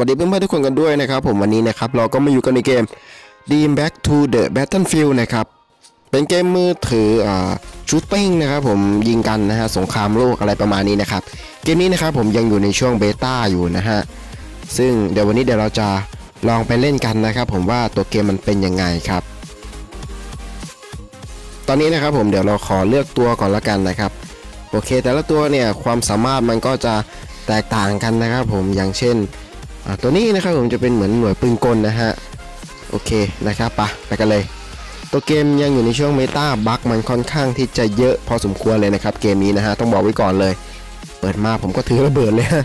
สวัสดีเพื่อนๆทุกคนกันด้วยนะครับผมวันนี้นะครับเราก็มาอยู่กันในเกม Dream Back to the Battlefield นะครับเป็นเกมมือถืออ่าชูตติ้งนะครับผมยิงกันนะฮะสงครามโลกอะไรประมาณนี้นะครับเกมนี้นะครับผมยังอยู่ในช่วงเบต้าอยู่นะฮะซึ่งเดี๋ยววันนี้เดี๋ยวเราจะลองไปเล่นกันนะครับผมว่าตัวเกมมันเป็นยังไงครับ ตอนนี้นะครับผมเดี๋ยวเราขอเลือกตัวก่อนละกันนะครับโอเค แต่ละตัวเนี่ยความสามารถมันก็จะแตกต่างกันนะครับผมอย่างเช่น ตัวนี้นะครับผมจะเป็นเหมือนหน่วยปืนกลนะฮะโอเคนะครับปะไปกันเลย ตัวเกมยังอยู่ในช่วงเมตาบัคมันค่อนข้างที่จะเยอะพอสมควรเลยนะครับเกมนี้นะฮะต้องบอกไว้ก่อนเลย เปิดมาผมก็ถือระเบิดเลยฮะ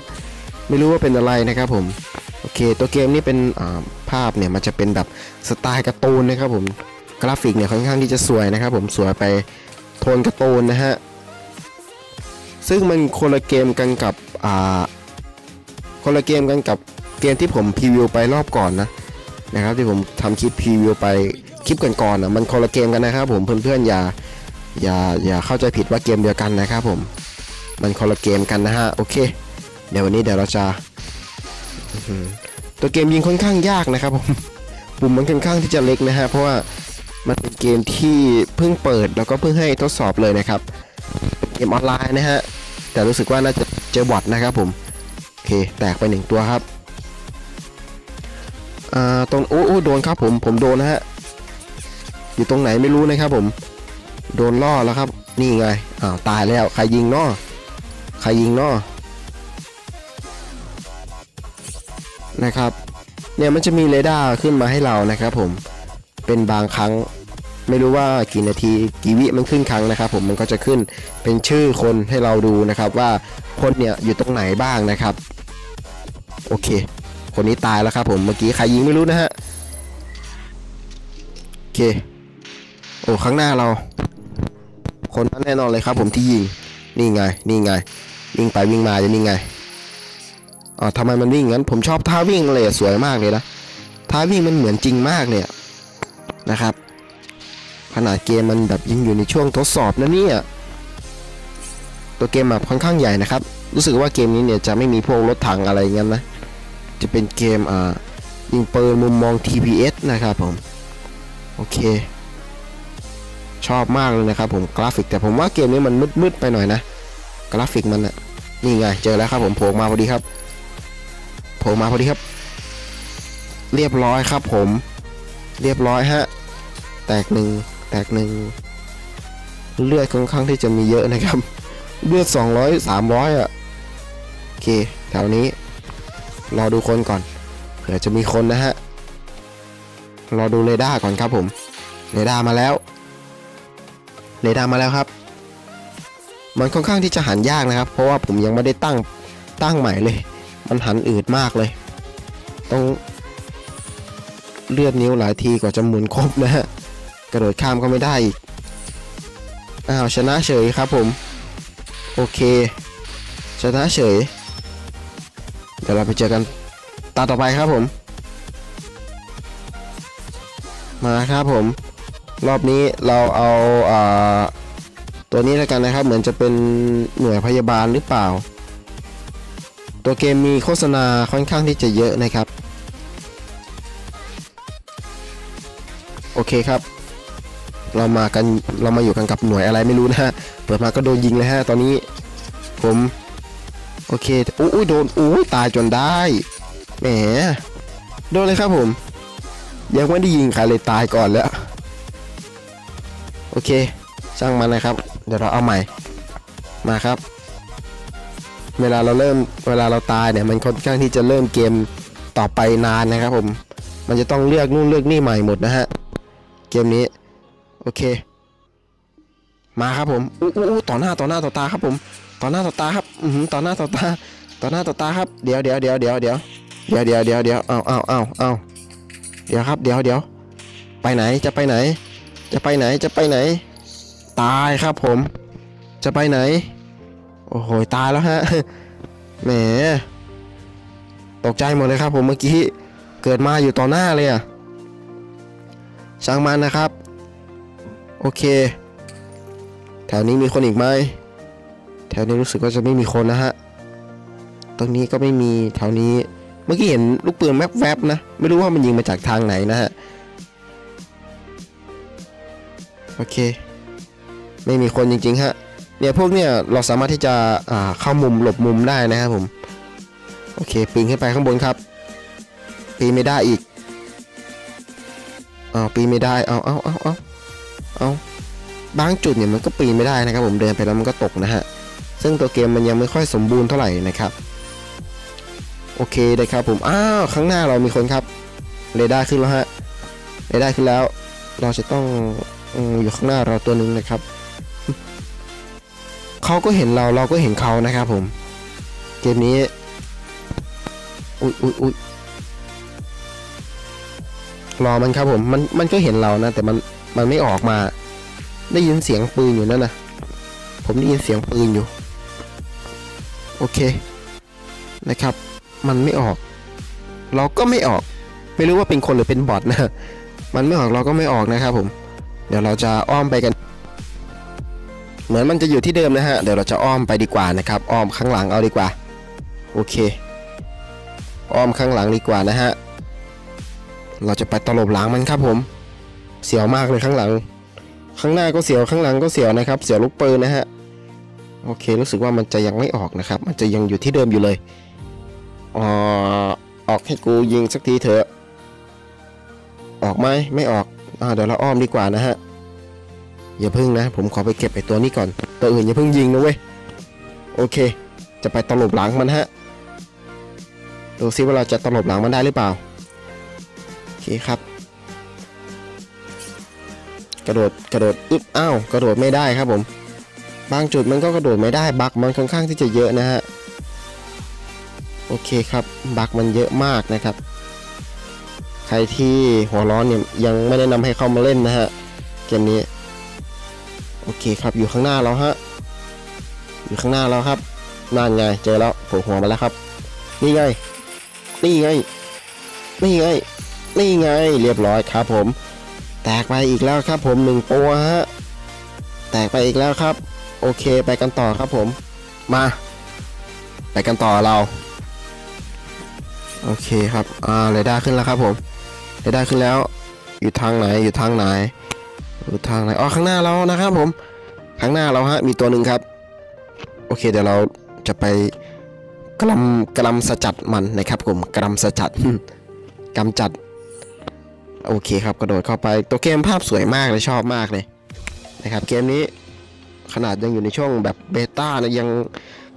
ไม่รู้ว่าเป็นอะไรนะครับผมโอเคตัวเกมนี้เป็นภาพเนี่ยมันจะเป็นแบบสไตล์การ์ตูนนะครับผมกราฟิกเนี่ยค่อนข้างที่จะสวยนะครับผมสวยไปโทนการ์ตูนนะฮะซึ่งมันคนละเกมกันกับคนละเกมกันกับ เกมที่ผมพรีวิวไปรอบก่อนนะนะครับที่ผมทำคลิปพรีวิวไปคลิปก่อนๆนะมันคนละเกมกันนะครับผมเพื่อนๆอย่าอย่าอย่าเข้าใจผิดว่าเกมเดียวกันนะครับผมมันคนละเกมกันนะฮะโอเค เดี๋ยววันนี้เดี๋ยวเราจะตัวเกมยิงค่อนข้างยากนะครับผมปุ่มมันค่อนข้างที่จะเล็กนะฮะเพราะว่ามันเป็นเกมที่เพิ่งเปิดแล้วก็เพิ่งให้ทดสอบเลยนะครับเกมออนไลน์นะฮะแต่รู้สึกว่าน่าจะเจอบอทนะครับผมโอเคแตกไปหนึ่งตัวครับ อ่าตรงโอ้โอ้โดนครับผมผมโดนนะฮะอยู่ตรงไหนไม่รู้นะครับผม โดนล่อแล้วครับ นี่ไงอ้าวตายแล้วใครยิงนอใครยิงนอนะครับ เนี่ยมันจะมีเรดาร์ขึ้นมาให้เรานะครับ ผมเป็นบางครั้งไม่รู้ว่ากี่นาทีกี่วิมันขึ้นครั้งนะครับ ผมมันก็จะขึ้นเป็นชื่อคนให้เราดูนะครับ ว่าคนเนี่ยอยู่ตรงไหนบ้างนะครับ โอเค คนนี้ตายแล้วครับผมเมื่อกี้ใครยิงไม่รู้นะฮะโอเคโอ้ข้างหน้าเรา คนนั้นแน่นอนเลยครับผมที่ยิงนี่ไงนี่ไงวิ่งไปวิ่งมาจะนี่ไงอ๋อทำไมมันวิ่งงั้น ผมชอบท่าวิ่งเลยสวยมากเลยนะท่าวิ่งมันเหมือนจริงมากเนี่ยนะครับ ขนาดเกมมันแบบยังอยู่ในช่วงทดสอบนะเนี่ยตัวเกมแบบค่อนข้างใหญ่นะครับ รู้สึกว่าเกมนี้เนี่ยจะไม่มีพวกรถถังอะไรเงี้ยนะ จะเป็นเกมอ่ายิงปืนมุมมอง TPS นะครับผม โอเค ชอบมากเลยนะครับผมกราฟิกแต่ผมว่าเกมนี้มันมืดๆไปหน่อยนะ กราฟิกมันอะนี่ไงเจอแล้วครับผมโผล่มาพอดีครับโผล่มาพอดีครับ เรียบร้อยครับผม เรียบร้อยฮะแตกหนึ่งแตกหนึ่งเลือดค่อนข้างที่จะมีเยอะนะครับ เลือด200 300 อะ โอเค แถวนี้ รอดูคนก่อน เผื่อจะมีคนนะฮะ รอดูเรดาร์ก่อนครับผม เรดาร์มาแล้ว เรดาร์มาแล้วครับ มันค่อนข้างที่จะหันยากนะครับ เพราะว่าผมยังไม่ได้ตั้ง ตั้งใหม่เลย มันหันอืดมากเลย ต้องเลือดนิ้วหลายทีกว่าจะหมุนครบนะฮะ กระโดดข้ามก็ไม่ได้อีก อ้าวชนะเฉยครับผม โอเค ชนะเฉย เดี๋ยวเราไปเจอกันตาต่อไปครับผม มาครับผม รอบนี้เราเอาอ่าตัวนี้แล้วกันนะครับ เหมือนจะเป็นหน่วยพยาบาลหรือเปล่า ตัวเกมมีโฆษณาค่อนข้างที่จะเยอะนะครับ โอเคครับ เรามากันเรามาอยู่กันกับหน่วยอะไรไม่รู้นะฮะเปิดมาก็โดนยิงเลยฮะตอนนี้ผม โอเคอุ้ยโดนอุ้ยตายจนได้แหมโดนเลยครับผม ยังไม่ได้ยิงใครเลยตายก่อนแล้ว โอเคช่างมันนะครับ เดี๋ยวเราเอาใหม่ มาครับ เวลาเราเริ่มเวลาเราตายเนี่ยมันค่อนข้างที่จะเริ่มเกมต่อไปนานนะครับผม มันจะต้องเลือกนู่นเลือกนี่ใหม่หมดนะฮะ เกมนี้ โอเค มาครับผมอู้อู้ต่อหน้าต่อหน้าต่อตาครับผม ต่อหน้าต่อตาครับ ต่อหน้าต่อตาต่อหน้าต่อตาครับเดี๋ยวเดี๋ยวเดี๋ยวเดี๋ยวเดี๋ยวเดี๋ยวเดี๋ยวเดี๋ยวเดี๋ยวเอาเอาเอาเอาเดี๋ยวครับเดี๋ยวเดี๋ยวไปไหนจะไปไหน จะไปไหนจะไปไหน ตายครับผม จะไปไหน โอ้โหตายแล้วฮะแหมตกใจหมดเลยครับผมเมื่อกี้เกิดมาอยู่ต่อหน้าเลยอะช่างมันนะครับ โอเค แถวนี้มีคนอีกไหม ถวนี้รู้สึกว่าจะไม่มีคนนะฮะ ตรงนี้ก็ไม่มีแถวนี้ เมื่อกี้เห็นลูกปืนแวบๆนะ ไม่รู้ว่ามันยิงมาจากทางไหนนะฮะ โอเค ไม่มีคนจริงๆฮะ เนี่ยพวกเนี่ยเราสามารถที่จะเข้ามุมหลบมุมได้นะครับผม โอเคปีนขึ้นไปข้างบนครับ ปีนไม่ได้อีกเอาปีนไม่ได้ เอาเอาเอาเอาเอาบางจุดเนี่ยมันก็ปีนไม่ได้นะครับผมเดินไปแล้วมันก็ตกนะฮะ ซึ่งตัวเกมมันยังไม่ค่อยสมบูรณ์เท่าไหร่นะครับ โอเคเลยครับผมอ้าวข้างหน้าเรามีคนครับเรดาร์ขึ้นแล้วฮะเรดาร์ขึ้นแล้ว เราจะต้องอืมอยู่ข้างหน้าเราตัวหนึ่งนะครับเขาก็เห็นเราเราก็เห็นเขานะครับผม เกมนี้อุ๊ยอุ๊ยอุ๊ยรอมันครับผมมันมันก็เห็นเรานะ แต่มันมันไม่ออกมา ได้ยินเสียงปืนอยู่นั่นนะผมได้ยินเสียงปืนอยู่ โอเคนะครับ มันไม่ออก เราก็ไม่ออก ไม่รู้ว่าเป็นคนหรือเป็นบอทนะมันไม่ออกเราก็ไม่ออกนะครับผม เดี๋ยวเราจะอ้อมไปกัน เหมือนมันจะอยู่ที่เดิมนะฮะ เดี๋ยวเราจะอ้อมไปดีกว่านะครับ อ้อมข้างหลังเอาดีกว่า โอเค อ้อมข้างหลังดีกว่านะฮะ เราจะไปตลบหลังมันครับผม เสียวมากเลยข้างหลัง ข้างหน้าก็เสียวข้างหลังก็เสียวนะครับ เสียวลูกปืนนะฮะ โอเค รู้สึกว่ามันจะยังไม่ออกนะครับ มันจะยังอยู่ที่เดิมอยู่เลยออออกให้กูยิงสักทีเถอะ ออกไหมไม่ออกอาเดี๋ยวเราอ้อมดีกว่านะฮะ อย่าพึ่งนะ ผมขอไปเก็บไอตัวนี้ก่อน ตัวอื่นอย่าพึ่งยิงนะเว้ย โอเค จะไปตลบหลังมันฮะ ดูซิว่าเราจะตลบหลังมันได้หรือเปล่า โอเคครับ กระโดด กระโดด อึ๊บ อ้าว กระโดดไม่ได้ครับผม บางจุดมันก็กระโดดไม่ได้บักมันค่อนข้างที่จะเยอะนะฮะโอเคครับบักมันเยอะมากนะครับ ใครที่หัวร้อนเนี่ยยังไม่แนะนำให้เข้ามาเล่นนะฮะเกมนี้โอเคครับอยู่ข้างหน้าเราฮะอยู่ข้างหน้าเราครับนั่นไงเจอแล้วโผล่หัวมาแล้วครับ นี่ไงนี่ไงนี่ไงนี่ไงเรียบร้อยครับผม แตกไปอีกแล้วครับผมหนึ่งตัวฮะแตกไปอีกแล้วครับ โอเคไปกันต่อครับผม มา ไปกันต่อเรา โอเคครับ อ่าเรดาร์ขึ้นแล้วครับผมเรดาร์ขึ้นแล้ว อยู่ทางไหน อยู่ทางไหน อยู่ทางไหน อ๋อ ข้างหน้าเรานะครับผม ข้างหน้าเราฮะ มีตัวหนึ่งครับ โอเค เดี๋ยวเราจะไปกลำกลำสจัดมันนะครับผมกลำสจัดกำจัด โอเคครับ กระโดดเข้าไป ตัวเกมภาพสวยมากเลยชอบมากเลยนะครับ เกมนี้ ขนาดยังอยู่ในช่วงแบบเบต้านะยัง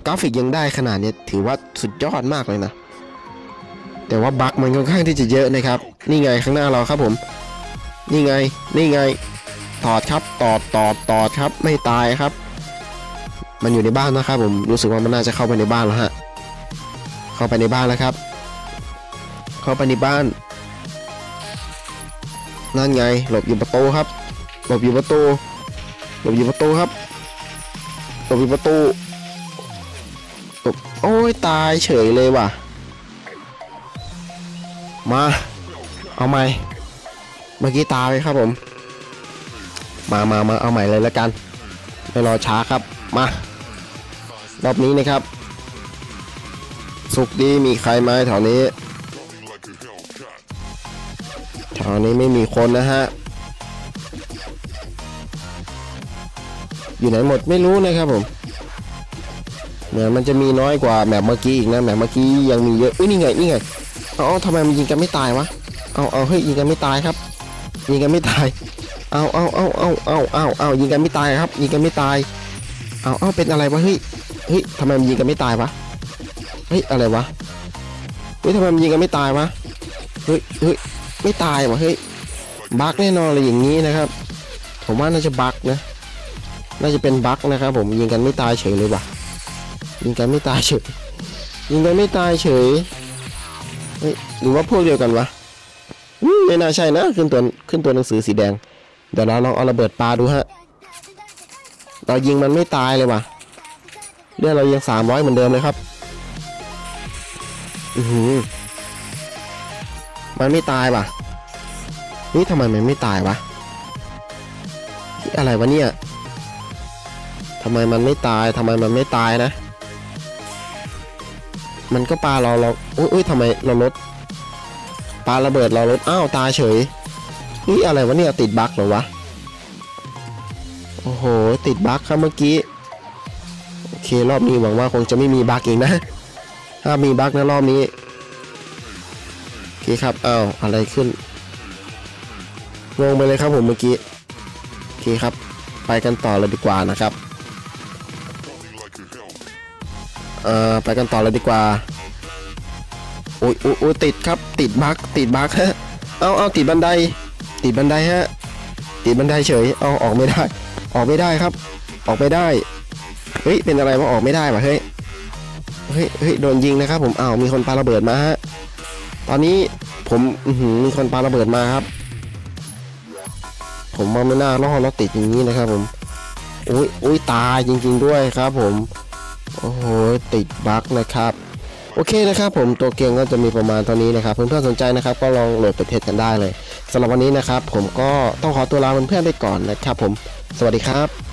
กราฟิกยังได้ขนาดนี้ถือว่าสุดยอดมากเลยนะ แต่ว่าบั๊กมันค่อนข้างที่จะเยอะนะครับ นี่ไงข้างหน้าเราครับผม นี่ไง นี่ไง ตอดครับ ตอดตอดตอดครับ ไม่ตายครับ มันอยู่ในบ้านนะครับผม รู้สึกว่ามันน่าจะเข้าไปในบ้านแล้วฮะ เข้าไปในบ้านแล้วครับ เข้าไปในบ้าน นั่นไง หลบอยู่ประตูครับ หลบอยู่ประตู หลบอยู่ประตูครับ หลบอยู่ประตูหลบโอ้ยตายเฉยเลยว่ะ มา เอาใหม่ เมื่อกี้ตายไปครับผม มามามาเอาใหม่เลยแล้วกัน ไม่รอช้าครับ มารอบนี้นะครับ สุกดีมีใครไหมแถวนี้ แถวนี้ไม่มีคนนะฮะ อยู่ไหนหมดไม่รู้นะครับผมเหมือนมันจะมีน้อยกว่าแมปเมื่อกี้อีกนะแมปเมื่อกี้ยังมีเยอะอุ้ยนี่ไงนี่ไงเอาเอาทำไมมันยิงกันไม่ตายวะเอาเอาเฮ้ยยิงกันไม่ตายครับ ยิงกันไม่ตายเอาเอาเอาเอาเอาเอาเอายิงกันไม่ตายครับ ยิงกันไม่ตายเอาเอาเป็นอะไรวะเฮ้ยเฮ้ยทำไมมันยิงกันไม่ตายวะเฮ้ยอะไรวะเฮ้ยทำไมมันยิงกันไม่ตายวะเฮ้ยเฮ้ยไม่ตายวะเฮ้ยบั๊กแน่นอนเลยอย่างนี้นะครับ ผมว่าน่าจะบั๊กนะ น่าจะเป็นบั๊กนะครับผมยิงกันไม่ตายเฉยเลยว่ะยิงกันไม่ตายเฉยยิงกันไม่ตายเฉยเฮ้ยหรือว่าพวกเดียวกันวะไม่น่าใช่นะขึ้นตัวขึ้นตัวหนังสือสีแดงเดี๋ยวเราลองเอาระเบิดปลาดูฮะเรายิงมันไม่ตายเลยว่ะเลือดเรายังสามร้อยเหมือนเดิมเลยครับอือหือมันไม่ตายว่ะนี่ทำไมมันไม่ตายวะอะไรวะเนี่ยำไมมันไม่ตายทำไมมันไม่ตายนะ มันก็ปลาเราเราอุ้ยอุ้ยทำไมเราลดปลาระเบิดเราลดอ้าวตายเฉยนี่อะไรวะเนี่ยติดบั๊กเหรอวะโอ้โหติดบั๊กครับเมื่อกี้โอเครอบนี้หวังว่าคงจะไม่มีบั๊กอีกนะ ถ้ามีบั๊กนะรอบนี้โอเคครับอ้าวอะไรขึ้นงงไปเลยครับผมเมื่อกี้โอเคครับ ไปกันต่อเลยดีกว่านะครับ เออไปกันต่อเลยดีกว่าโอ้ยโอ้ยโอ้ยติดครับติดบั๊กติดบั๊กฮะเอาเอาติดบันได ติดบันไดฮะติดบันไดเฉยเอาออกไม่ได้ ออกไม่ได้ครับ ออกไม่ได้เฮ้ยเป็นอะไรวะออกไม่ได้วะเฮ้ยเฮ้ยเฮ้ยโดนยิงนะครับผมอ้าวมีคนปาระเบิดมาฮะตอนนี้ผมอืมีคนปาระเบิดมาครับ ผมว่าไม่น่ารอดแล้วติดอย่างนี้นะครับผมอุ้ยอุ้ยตายจริง ๆด้วยครับผม โอ้โห ติดบั๊กนะครับ โอเคนะครับผมตัวเกมก็จะมีประมาณเท่านี้นะครับ เพื่อนๆสนใจนะครับ ก็ลองโหลดไปเทสกันได้เลยสำหรับวันนี้นะครับ ผมก็ต้องขอตัวลาเพื่อนๆไปก่อนนะครับ ผม สวัสดีครับ